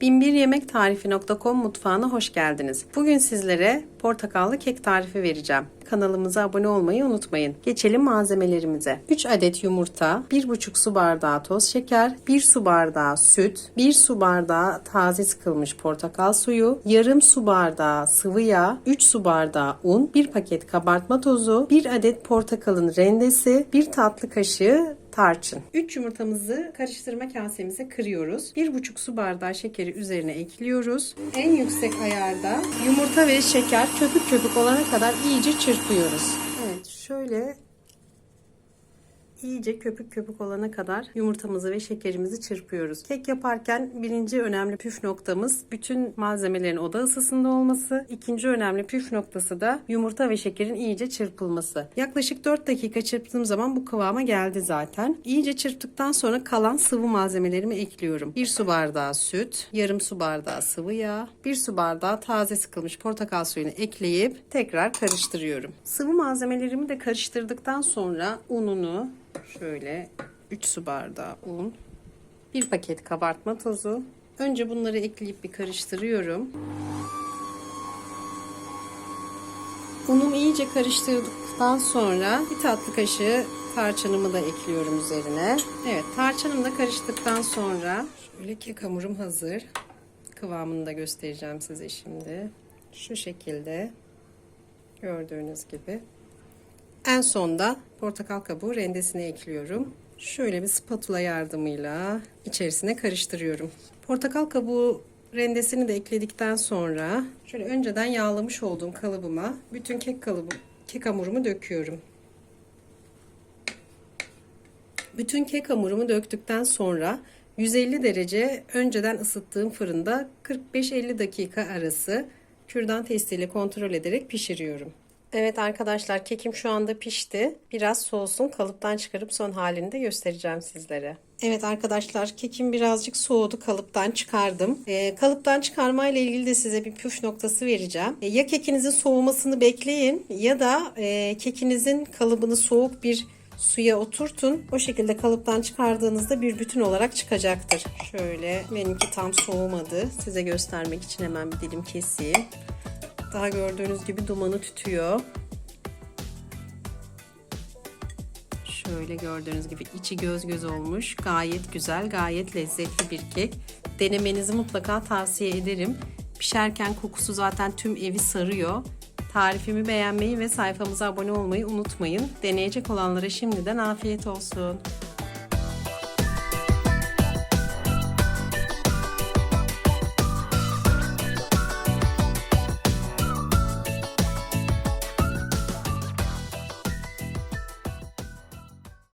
binbiryemekTarifi.com mutfağına hoş geldiniz. Bugün sizlere portakallı kek tarifi vereceğim. Kanalımıza abone olmayı unutmayın. Geçelim malzemelerimize. 3 adet yumurta, 1,5 su bardağı toz şeker, 1 su bardağı süt, 1 su bardağı taze sıkılmış portakal suyu, yarım su bardağı sıvı yağ, 3 su bardağı un, 1 paket kabartma tozu, 1 adet portakalın rendesi, 1 tatlı kaşığı tarçın. 3 yumurtamızı karıştırma kasemize kırıyoruz. 1,5 su bardağı şekeri üzerine ekliyoruz. En yüksek ayarda yumurta ve şeker köpük köpük olana kadar iyice çırpıyoruz. Evet şöyle iyice köpük köpük olana kadar yumurtamızı ve şekerimizi çırpıyoruz. Kek yaparken birinci önemli püf noktamız bütün malzemelerin oda ısısında olması. İkinci önemli püf noktası da yumurta ve şekerin iyice çırpılması. Yaklaşık 4 dakika çırptığım zaman bu kıvama geldi zaten. İyice çırptıktan sonra kalan sıvı malzemelerimi ekliyorum. 1 su bardağı süt, yarım su bardağı sıvı yağ, 1 su bardağı taze sıkılmış portakal suyunu ekleyip tekrar karıştırıyorum. Sıvı malzemelerimi de karıştırdıktan sonra ununu şöyle 3 su bardağı un, 1 paket kabartma tozu. Önce bunları ekleyip bir karıştırıyorum. Unum iyice karıştırdıktan sonra bir tatlı kaşığı tarçınımı da ekliyorum üzerine. Evet tarçınım da karıştıktan sonra şöyle kek hamurum hazır. Kıvamını da göstereceğim size şimdi. Şu şekilde gördüğünüz gibi. En sonda portakal kabuğu rendesine ekliyorum. Şöyle bir spatula yardımıyla içerisine karıştırıyorum. Portakal kabuğu rendesini de ekledikten sonra şöyle önceden yağlamış olduğum kalıbıma bütün kek kalıbı kek hamurumu döküyorum. Bütün kek hamurumu döktükten sonra 150 derece önceden ısıttığım fırında 45-50 dakika arası kürdan testiyle kontrol ederek pişiriyorum. Evet arkadaşlar kekim şu anda pişti. Biraz soğusun kalıptan çıkarıp son halini de göstereceğim sizlere. Evet arkadaşlar kekim birazcık soğudu kalıptan çıkardım. Ee, kalıptan çıkarma ile ilgili de size bir püf noktası vereceğim. Ee, ya kekinizin soğumasını bekleyin ya da e, kekinizin kalıbını soğuk bir suya oturtun. O şekilde kalıptan çıkardığınızda bir bütün olarak çıkacaktır. Şöyle benimki tam soğumadı. Size göstermek için hemen bir dilim keseyim. Daha gördüğünüz gibi dumanı tütüyor. Şöyle gördüğünüz gibi içi göz göz olmuş. Gayet güzel, gayet lezzetli bir kek. Denemenizi mutlaka tavsiye ederim. Pişerken kokusu zaten tüm evi sarıyor. Tarifimi beğenmeyi ve sayfamıza abone olmayı unutmayın. Deneyecek olanlara şimdiden afiyet olsun.